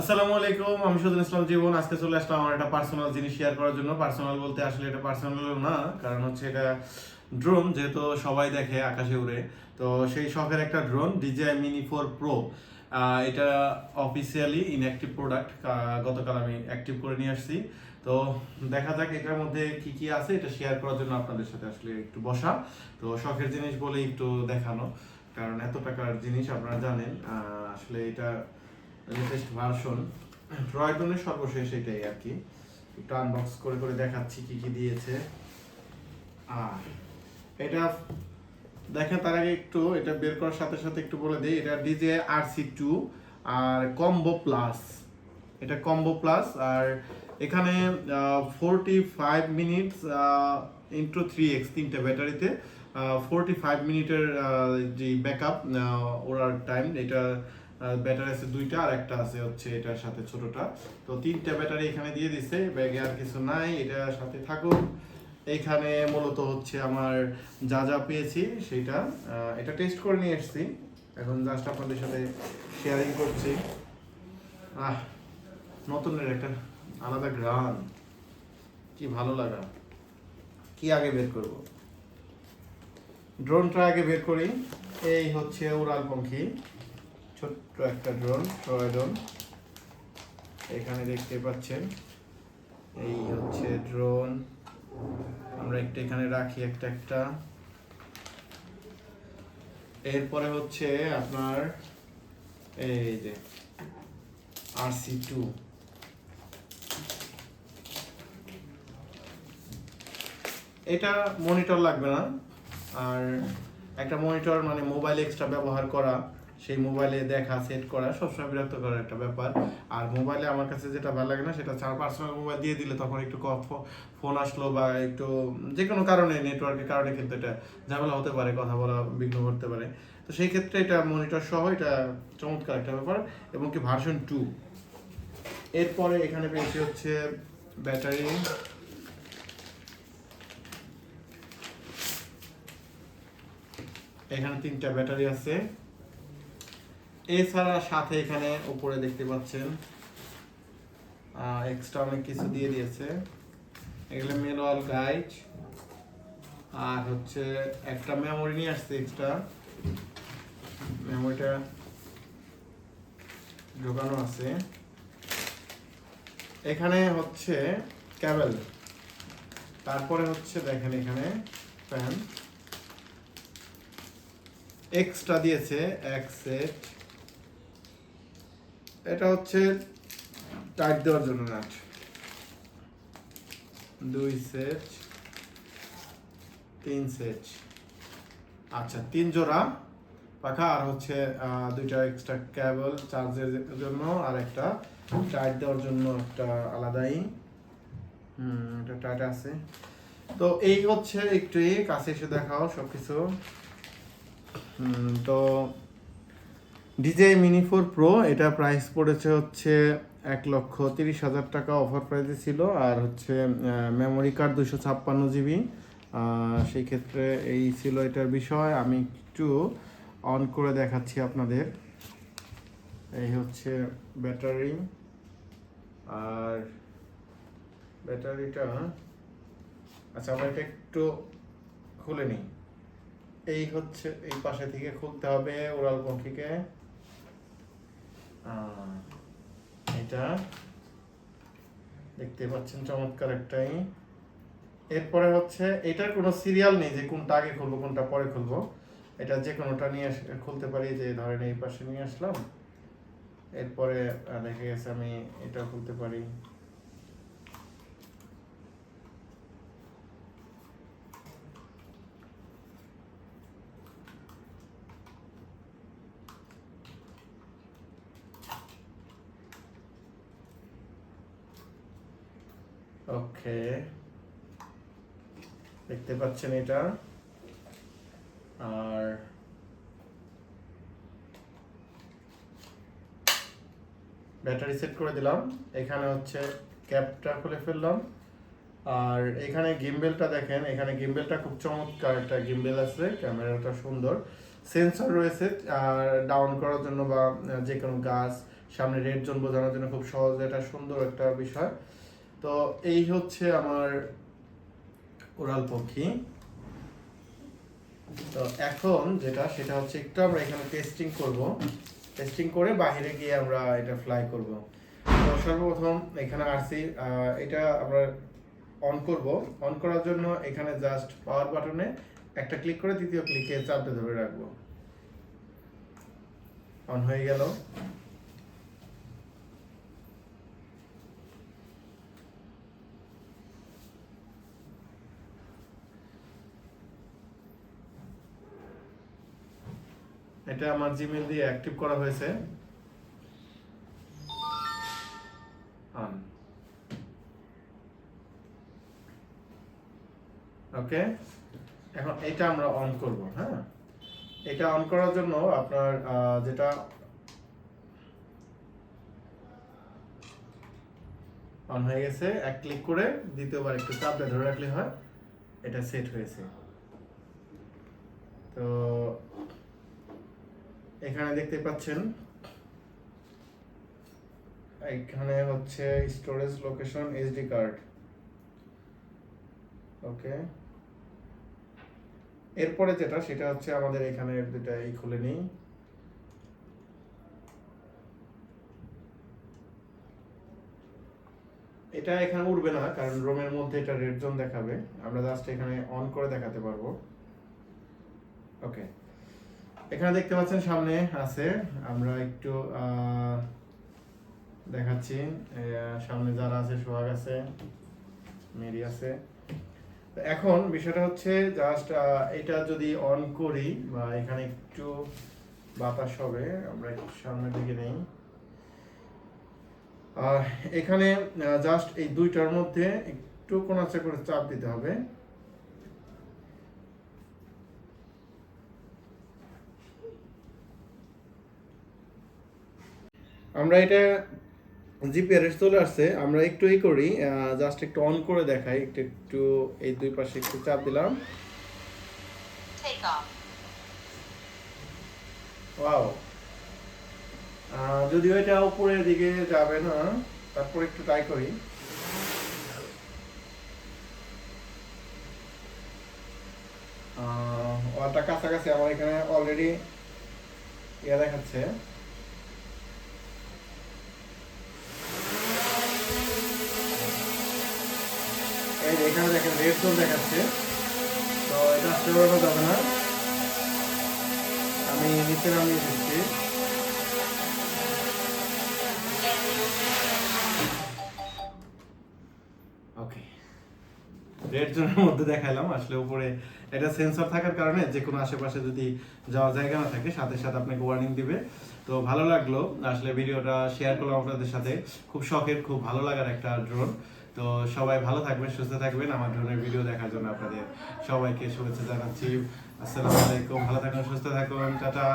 আসসালামু আলাইকুম, আমি সুজন ইসলাম জীবন। আজকে চলে আসলাম আমার একটা পার্সোনাল জিনিস শেয়ার করার জন্য। পার্সোনাল বলতে আসলে এটা পার্সোনাল না, কারণ হচ্ছে এটা ড্রোন যেহেতু সবাই দেখে আকাশে উড়ে। তো সেই শখের একটা drone DJI mini four pro এটা অফিসিয়ালি ইনঅ্যাক্টিভ প্রোডাক্ট গতকাল আমি অ্যাক্টিভ করে নিয়ে আসছি। তো দেখা যাক এটার মধ্যে কি কি আছে, এটা শেয়ার করার জন্য আপনাদের সাথে আসলে একটু বসা। তো শখের জিনিস বলে একটু দেখানো, কারণ এত টাকার জিনিস আপনারা জানেন। আসলে এটা লেটেস্ট ভার্সন ড্রয়ডনের সর্বশেষ এটাই আর কি। একটু আনবক্স করে করে দেখাচ্ছি কি কি দিয়েছে। আর এটা দেখেন তার আগে একটু, এটা বের করার সাথে সাথে একটু বলে দিই, এটা ডিজে আর সি টু আর কম্বো প্লাস এটা কম্বো প্লাস আর এখানে forty five minutes into three X তিনটে ব্যাটারিতে ফোরটি ফাইভ মিনিটের যে ব্যাকআপ ওরার টাইম এটা ব্যাটারি আছে দুইটা, আর একটা আছে হচ্ছে এটার সাথে ছোটটা। তো তিনটা ব্যাটারি এখানে দিয়ে দিছে, ব্যাগে আর কিছু নাই এটার সাথে থাকুক। এইখানে মূলত হচ্ছে আমার যা যা পেয়েছি সেটা এটা টেস্ট করে নিয়ে এসেছি। এখন জাস্ট আপনাদের সাথে শেয়ারিং করছি। আহ, নতুনের একটা আলাদা গ্রান কি ভালো লাগা। কি আগে বের করব? ড্রোনটা আগে বের করি। এই হচ্ছে উড়াল পঙ্খী ছোট্ট একটা ড্রোন টয় ড্রোন এখানে দেখতে পাচ্ছেন, এই হচ্ছে ড্রোন আমরা একটা এখানে রাখি একটা একটা। এরপরে হচ্ছে আপনার এই যে আরসি টু এটা মনিটর লাগবে না। আর একটা মনিটর মানে মোবাইল এক্সট্রা ব্যবহার করা। সেই মোবাইলে দেখা, সেট করা, সবসময় বিরক্ত করার একটা ব্যাপার। আর মোবাইলে আমার কাছে যেটা ভালো লাগে না, সেটা চার পার্সোনাল মোবাইল দিয়ে দিলে তখন একটু ফোন আসলো বা একটু যে কোনো কারণে নেটওয়ার্কের কারণে কিন্তু এটা ঝামেলা হতে পারে, কথা বলা বিঘ্ন করতে পারে। তো সেই ক্ষেত্রে এটা মনিটর সহ এটা চমৎকার একটা ব্যাপার। এবং কি ভার্সন টু এরপরে এখানে পেয়েছি হচ্ছে ব্যাটারি এখানে তিনটা ব্যাটারি আছে। এছাড়া সাথে এখানে উপরে দেখতে পাচ্ছেন এক্সট্রা অনেক কিছু দিয়ে দিয়েছে। এগুলো মেনুয়াল গাইড আর হচ্ছে একটা মেমোরি নিয়ে আসছে এক্সট্রা মেমোরিটা ঢোকানো আছে। এখানে হচ্ছে ক্যাবেল তারপরে হচ্ছে দেখেন এখানে ফ্যান এক্সট্রা দিয়েছে, এক সেট এটা হচ্ছে টাইট দেওয়ার জন্য নাট দুই সেট তিন সেট আচ্ছা তিন জোড়া পাখা আর হচ্ছে দুইটা এক্সট্রা কেবল চার্জের জন্য আর একটা টাইট দেওয়ার জন্য একটা আলাদাই হুম এটা টাইট আছে। তো এই হচ্ছে একটু কাছে এসে দেখাও সবকিছু। হুম, তো ডিজে মিনি ফোর প্রো এটা প্রাইস পড়েছে হচ্ছে এক লক্ষ তিরিশ হাজার টাকা অফার প্রাইসে ছিল আর হচ্ছে মেমোরি কার্ড দুশো ছাপ্পান্ন জিবি সেই ক্ষেত্রে এই ছিল এটার বিষয়। আমি একটু অন করে দেখাচ্ছি আপনাদের। এই হচ্ছে ব্যাটারি আর ব্যাটারিটা আচ্ছা আমরা এটা একটু খুলে নিই। এই হচ্ছে এই পাশে থেকে খুলতে হবে পঙ্খিকে আহ, এটা দেখতে পাচ্ছেন চমৎকার একটাই। এরপরে হচ্ছে, এটার কোনো সিরিয়াল নেই যে কোনটা আগে খুলবো, কোনটা পরে খুলবো। এটা যে কোনোটা নিয়ে খুলতে পারি যে ধরেন এই পাশে নিয়ে আসলাম। এরপরে দেখা গেছে আমি এটা খুলতে পারি। ওকে। দেখতে পাচ্ছেন এটা। আর ব্যাটারি সেট করে দিলাম। এখানে হচ্ছে ক্যাপটা খুলে ফেললাম। আর এখানে গিম্বেলটা দেখেন, এখানে গিম্বেলটা খুব চমৎকার একটা গিম্বেল আছে, ক্যামেরাটা সুন্দর। সেন্সর রয়েছে, আর ডাউন করার জন্য বা যে কোনো গাছ, সামনে রেড জোন বোঝানোর জন্য খুব সহজ, এটা সুন্দর একটা বিষয়। তো এই হচ্ছে আমার ওরাল পক্ষী। তো এখন যেটা সেটা হচ্ছে একটু আমরা এখানে টেস্টিং করব। টেস্টিং করে বাইরে গিয়ে আমরা এটা ফ্লাই করব। তো সর্বপ্রথম এখানে আহ, এটা আমরা অন করব। অন করার জন্য এখানে জাস্ট পাওয়ার বাটনে একটা ক্লিক করে দ্বিতীয় ক্লিকে চাপতে ধরে রাখব। অন হয়ে গেল। এটা আমার জিমেল দিয়ে অ্যাক্টিভ করা হয়েছে। অন ওকে এখন এটা আমরা অন করব হ্যাঁ? এটা অন করার জন্য আপনার যেটা অন হয়ে গেছে, এক ক্লিক করে দ্বিতীয়বার একটু চাপ দিয়ে ধরে রাখলে হয়, এটা সেট হয়েছে। তো এখানে দেখতে পাচ্ছেন। এখানে হচ্ছে storage location HD card okay এরপরে যেটা, সেটা হচ্ছে আমাদের এখানে দুটা এই খুলে নিই। এটা এখানে উঠবে না, কারণ রোমের মধ্যে এটা রেড জোন দেখাবে। আমরা জাস্ট এখানে অন করে দেখাতে পারব। ওকে এখানে দেখতে পাচ্ছেন সামনে আছে, আমরা একটু দেখাচ্ছি সামনে যারা আছে, সোহাগ আছে, মেরি আছে। এখন বিষয়টা হচ্ছে জাস্ট এটা যদি অন করি বা এখানে একটু বাতাস হবে, আমরা একটু সামনের দিকে নেই। এখানে জাস্ট এই দুইটার মধ্যে একটু কোনাচা করে চাপ দিতে হবে। আমরা এটা জিপিআরএস চলে আসছে আমরা একটু ই করি জাস্ট একটু অন করে দেখাই একটু একটু এই দুই পাশে একটু চাপ দিলাম. ওয়াও যদিও এটা উপরের দিকে যাবে না তারপর একটু ট্রাই করি। ওয়ালটা কাছাকাছি আমার এখানে অলরেডি ইয়ে দেখাচ্ছে। এখানে দেখেন রেড জোন দেখাচ্ছে। তো এটা পারব যাবে না। আমি নিচে নামিয়ে দিচ্ছি। রেড জোনের মধ্যে দেখালাম আসলে উপরে এটা সেন্সর থাকার কারণে যে কোনো আশেপাশে যদি যাওয়ার জায়গা না থাকে, সাথে সাথে আপনাকে ওয়ার্নিং দিবে। তো ভালো লাগল। আসলে ভিডিওটা শেয়ার করলাম আপনাদের সাথে। খুব শখের, খুব ভালো লাগার একটা ড্রোন তো সবাই ভালো থাকবেন, সুস্থ থাকবেন। আমার ড্রোনের ভিডিও দেখার জন্য আপনাদের সবাইকে শুভেচ্ছা জানাচ্ছি। আসসালামু আলাইকুম, ভালো থাকুন, সুস্থ থাকুন, টাটা।